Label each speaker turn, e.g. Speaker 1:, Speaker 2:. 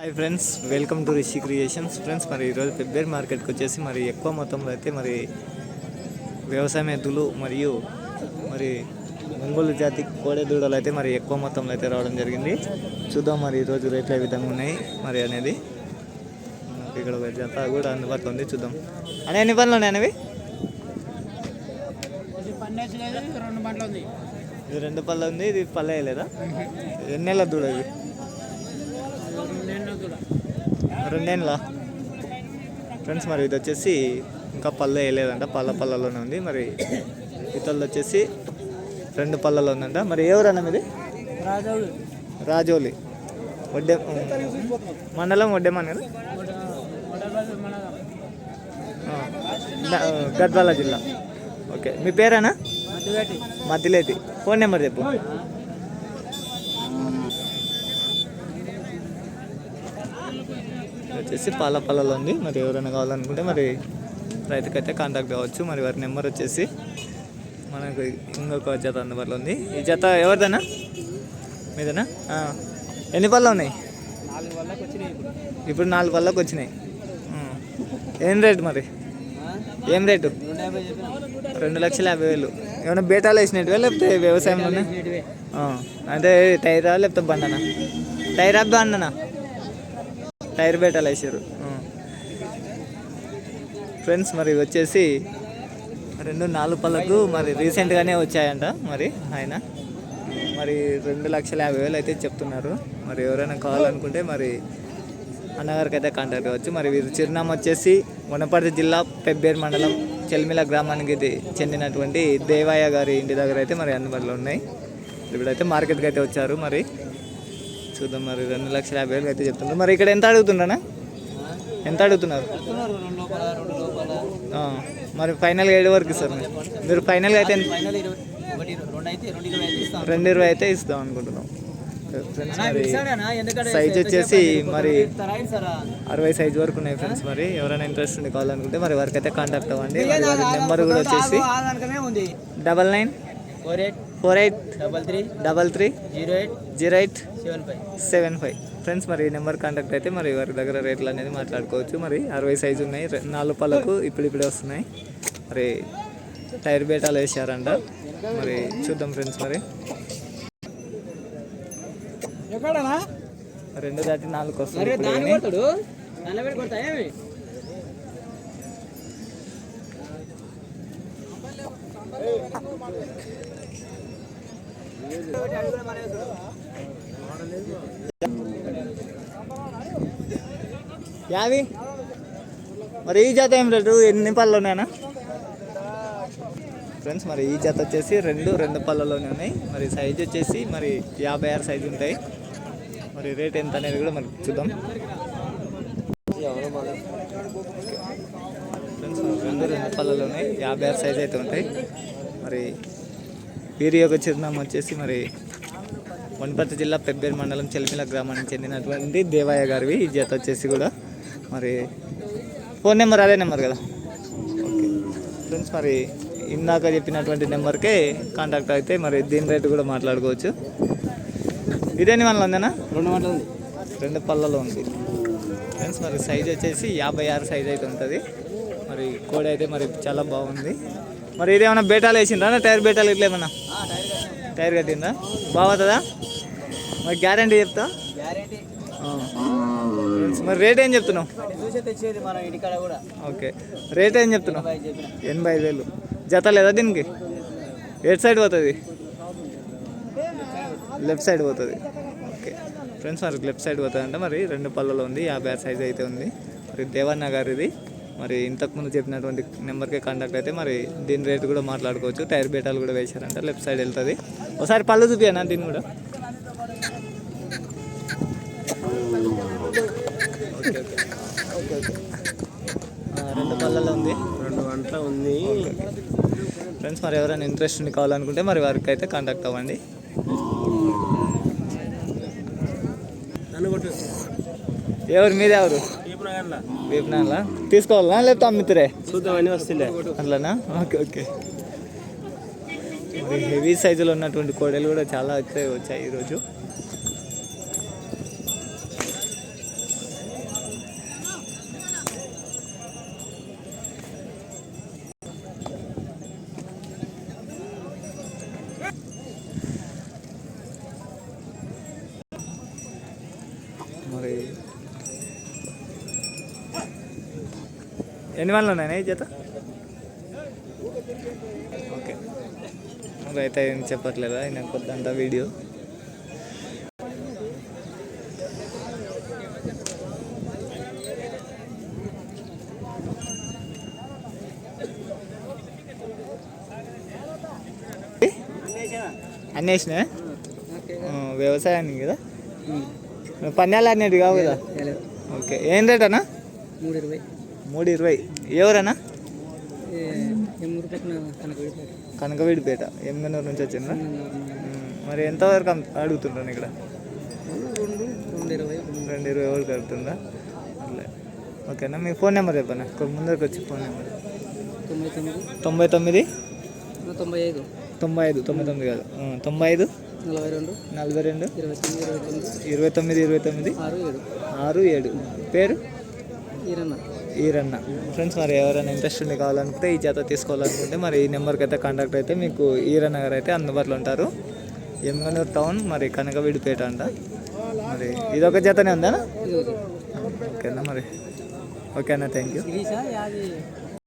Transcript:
Speaker 1: Hi friends welcome to Rishi creations friends మరి ఈరోజు ఫిబ్రవరి మార్కెట్కి వచ్చేసి మరి ఎక్కువ మొత్తంలో అయితే మరి వ్యవసాయ ఎద్దులు మరియు మరి ఒంగోలు జాతి కోడె దూడలు అయితే మరి ఎక్కువ మొత్తంలో అయితే రావడం జరిగింది. చూద్దాం మరి ఈరోజు రేట్లు ఏ విధంగా ఉన్నాయి మరి అనేది. ఇక్కడ జత కూడా అందుబాటులో ఉంది చూద్దాం. అనే ఎన్ని పనులు ఉన్నాయి అనేవి
Speaker 2: ఇది లేదు రెండు బండ్లు ఉంది.
Speaker 1: ఇది రెండు పళ్ళు ఉంది ఇది పల్లె వేయలేదా? ఎన్ని నెలల దూడ ఇది? రెండేళ్ళ ఫ్రెండ్స్ మరి ఇది వచ్చేసి ఇంకా పళ్ళు వేయలేదంట. పళ్ళ పళ్ళలోనే ఉంది. మరి ఇతరులు వచ్చేసి రెండు పళ్ళలో ఉందంట. మరి ఎవరన్నా మీది?
Speaker 2: రాజావు
Speaker 1: రాజోలి వడ్డే మండలం వడ్డేమని కదా గద్వాల జిల్లా. ఓకే. మీ పేరేనా? మధ్యలేటి ఫోన్ నెంబర్ చెప్పు. వచ్చేసి పాల పళ్ళలో ఉంది మరి ఎవరైనా కావాలనుకుంటే మరి రైతుకైతే కాంటాక్ట్ కావచ్చు. మరి వారి నెంబర్ వచ్చేసి మనకు ఇంకొక జత అందుబాటులో ఉంది. ఈ జత ఎవరిదైనా మీదేనా ఎన్ని పళ్ళు ఉన్నాయి?
Speaker 2: ఇప్పుడు
Speaker 1: నాలుగు పళ్ళకి వచ్చినాయి. ఏం రేటు మరి? ఏం రేటు?
Speaker 2: రెండు
Speaker 1: లక్షల యాభై వేలు. ఏమైనా బేటాలు వేసినట్టువే లేకపోతే వ్యవసాయంలోనే? అంటే టైరా లేకపోతే బండనా? టైరా బండనా? టైర్ బేటాలు వేసారు. ఫ్రెండ్స్ మరి వచ్చేసి రెండు నాలుగు పళ్ళకు మరి రీసెంట్గానే వచ్చాయంట మరి ఆయన. మరి రెండు లక్షల యాభై వేలు అయితే చెప్తున్నారు. మరి ఎవరైనా కావాలనుకుంటే మరి అన్నగారికి అయితే కాంటాక్ట్ అవ్వచ్చు మరి వీరి చిరునామా వచ్చేసి వనపర్తి జిల్లా పెబ్బేరు మండలం చెల్మిల గ్రామానికి ఇది చెందినటువంటి దేవయ్య గారి ఇంటి దగ్గర అయితే మరి అందుబాటులో ఉన్నాయి. ఇప్పుడైతే మార్కెట్కి అయితే వచ్చారు మరి. చూద్దాం మరి. రెండు లక్షల యాభై వేలు అయితే చెప్తున్నారు. మరి ఇక్కడ ఎంత అడుగుతున్నారా ఎంత అడుగుతున్నారు? మరి ఫైనల్గా ఏడు వరకు ఇస్తారు మీరు. ఫైనల్గా అయితే
Speaker 2: రెండు ఇరవై అయితే ఇస్తాం.
Speaker 1: అనుకుంటున్నాం. సైజ్ వచ్చేసి మరి? అరవై సైజ్ వరకు ఉన్నాయి ఫ్రెండ్స్ మరి. ఎవరైనా ఇంట్రెస్ట్ ఉండి కావాలనుకుంటే మరి వారికి అయితే కాంటాక్ట్ అవ్వండి నెంబర్ కూడా వచ్చేసి double nine
Speaker 2: four eight
Speaker 1: four eight
Speaker 2: double three
Speaker 1: double three
Speaker 2: zero eight
Speaker 1: zero eight
Speaker 2: seven five.
Speaker 1: Seven five. Friends మరి ఈ నెంబర్ కాంటాక్ట్ అయితే మరి వారి దగ్గర రేట్లు అనేది మాట్లాడుకోవచ్చు. మరి అరవై సైజు ఉన్నాయి. నాలుగు పళ్ళకు ఇప్పుడు ఇప్పుడే వస్తున్నాయి. మరి టైర్ బేటాలు వేసారంట. మరి చూద్దాం ఫ్రెండ్స్ మరి. రెండు దాటి నాలుగు వస్తుంది యావి? మరి ఈ జాత ఏం రేటు? ఎన్ని పళ్ళు ఫ్రెండ్స్ మరి ఈ జాత వచ్చేసి రెండు రెండు పళ్ళలోనే ఉన్నాయి. మరి సైజ్ వచ్చేసి మరి యాభై ఆరు సైజు ఉంటాయి. మరి రేట్ ఎంత అనేది కూడా మరి చూద్దాం. ఫ్రెండ్స్ రెండు రెండు పళ్ళలోనే ఉన్నాయి యాభై ఆరు సైజ్ అయితే ఉంటాయి. మరి వీరి యొక్క చిరునామా వచ్చేసి మరి వనపర్తి జిల్లా పెబ్బేరు మండలం చెల్మిల గ్రామానికి చెందినటువంటి దేవయ్య గారివి. ఈ జత వచ్చేసి కూడా మరి ఫోన్ నెంబర్ అదే నెంబర్ కదా? ఓకే. ఫ్రెండ్స్ మరి ఇందాక చెప్పినటువంటి నెంబర్కే కాంటాక్ట్ అయితే మరి దీని రేటు కూడా మాట్లాడుకోవచ్చు. ఇదేని మనలో ఉందేనా?
Speaker 2: రెండు గంటలు ఉంది.
Speaker 1: రెండు పళ్ళలో ఉంది. ఫ్రెండ్స్ మరి సైజ్ వచ్చేసి యాభై ఆరు సైజ్ అయితే ఉంటుంది. మరి కోడి అయితే మరి చాలా బాగుంది. మరి ఇదేమన్నా బేటాలు వేసిందా టైర్ బేటాలు ఇట్లా ఏమన్నా టైర్ కట్టిందా? బాగుతుందా మరి గ్యారంటీ చెప్తా? మరి రేట్ ఏం చెప్తున్నావు? ఓకే. రేట్ ఏం చెప్తున్నావు? ఎనభై ఐదు వేలు. జత లేదా దీనికి? ఎటు సైడ్ పోతుంది? లెఫ్ట్ సైడ్ పోతుంది. ఓకే. ఫ్రెండ్స్ మరి లెఫ్ట్ సైడ్ పోతుంది అంటే మరి. రెండు పళ్ళలో ఉంది యాభై ఆరు సైజ్ అయితే ఉంది. మరి దేవన్న గారు ఇది మరి ఇంతకుముందు చెప్పినటువంటి నెంబర్కి కాంటాక్ట్ అయితే మరి దీని రేట్ కూడా మాట్లాడుకోవచ్చు. టైర్ బేటాలు కూడా వేశారంట. లెఫ్ట్ సైడ్ వెళ్తుంది. ఒకసారి పళ్ళు చూపియనా దీన్ని కూడా. రెండు పళ్ళలో ఉంది.
Speaker 2: రెండు గంటల ఉంది.
Speaker 1: ఫ్రెండ్స్ మరి ఎవరైనా ఇంట్రెస్ట్ ఉండి కావాలనుకుంటే మరి వారికి అయితే కాంటాక్ట్ అవ్వండి ఎవరు? మీది ఎవరు? వేపినాలా తీసుకోవాలా లేకపోతే అమ్మితురే?
Speaker 2: చూద్దామని వస్తుండే.
Speaker 1: అట్లానా? Okay okay. హెవీ సైజులో ఉన్నటువంటి కోడలు కూడా చాలా అయితే వచ్చాయి ఈరోజు. ఎన్ని వాళ్ళు ఉన్నాయి? ఈ జత? ఓకే. అయితే ఏం చెప్పట్లేదా? ఆయన కొద్దంట వీడియో. అన్నీ వేసినా వ్యవసాయానికి కదా? పన్యాలు అనేవి కావు కదా? ఓకే. ఏం రేట్ అన్నా?
Speaker 3: మూడు ఇరవై.
Speaker 1: మూడు ఇరవై. ఎవరన్నా? కనకవీడిపేట. ఎమ్గనూరు నుంచి వచ్చిందా మరి ఎంతవరకు అడుగుతుంటాను ఇక్కడ?
Speaker 3: రెండు ఇరవై
Speaker 1: వరకు అడుగుతుందా అట్లే. ఓకేనా మీ ఫోన్ నెంబర్ చెప్పనా? ముందరకు వచ్చి ఫోన్ నెంబర్.
Speaker 3: తొంభై తొమ్మిది.
Speaker 1: తొంభై
Speaker 3: ఐదు.
Speaker 1: తొంభై ఐదు తొంభై తొమ్మిది కాదు. తొంభై ఐదు?
Speaker 3: నలభై రెండు.
Speaker 1: నలభై రెండు?
Speaker 3: ఇరవై తొమ్మిది ఇరవై తొమ్మిది.
Speaker 1: ఇరవై తొమ్మిది ఇరవై తొమ్మిది?
Speaker 3: ఆరు ఏడు.
Speaker 1: ఆరు ఏడు. పేరు?
Speaker 3: ఈరన్న.
Speaker 1: ఈరన్న. ఫ్రెండ్స్ మరి ఎవరైనా ఇంట్రెస్ట్ ఉండి కావాలనుకుంటే ఈ జత తీసుకోవాలనుకుంటే మరి ఈ నెంబర్కి అయితే కాంటాక్ట్ అయితే మీకు ఈరన్న గారు అయితే అందుబాటులో ఉంటారు. ఎమ్గనూరు టౌన్ మరి కనకవీడిపేట అంట. మరి ఇదొక జతనే ఉందా ఓకేనా మరి? ఓకేనా థ్యాంక్ యూ